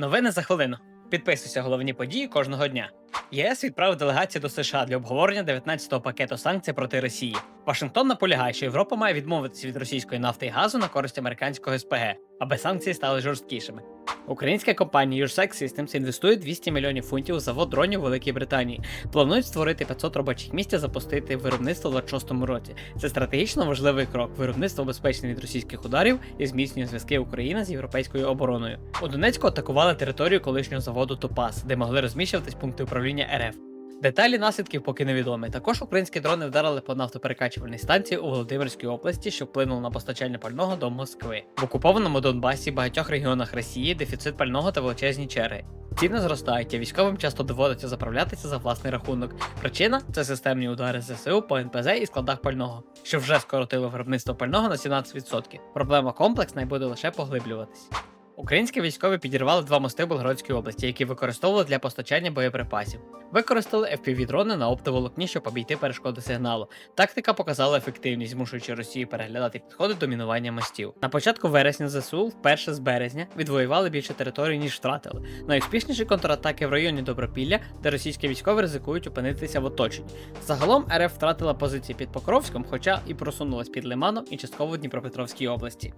Новини за хвилину. Підписуйся головні події кожного дня. ЄС відправив делегацію до США для обговорення 19-го пакету санкцій проти Росії. Вашингтон наполягає, що Європа має відмовитися від російської нафти і газу на користь американського СПГ, аби санкції стали жорсткішими. Українська компанія Юрсек Systems інвестує 200 мільйонів фунтів у завод дронів у Великій Британії. Планують створити 500 робочих місць і запустити виробництво в 26-му році. Це стратегічно важливий крок. Виробництво безпечне від російських ударів і зміцнює зв'язки України з європейською обороною. У Донецьку атакували територію колишнього заводу Топас, де могли розміщуватись пункти управління РФ. Деталі наслідків поки невідомі. Також українські дрони вдарили по нафтоперекачувальній станції у Володимирській області, що вплинуло на постачання пального до Москви. В окупованому Донбасі, багатьох регіонах Росії дефіцит пального та величезні черги. Ціни зростають, а військовим часто доводиться заправлятися за власний рахунок. Причина це системні удари ЗСУ по НПЗ і складах пального, що вже скоротили виробництво пального на 17%. Проблема комплексна і буде лише поглиблюватись. Українські військові підірвали два мости в Белгородській області, які використовували для постачання боєприпасів. Використали FPV-дрони на оптоволокні, щоб обійти перешкоди сигналу. Тактика показала ефективність, змушуючи Росію переглядати підходи до мінування мостів. На початку вересня ЗСУ, вперше з березня, відвоювали більше територій, ніж втратили. Найуспішніші контратаки в районі Добропілля, де російські військові ризикують опинитися в оточенні. Загалом РФ втратила позиції під Покровськом, хоча і просунулась під Лиманом і частково в Дніпропетровській області.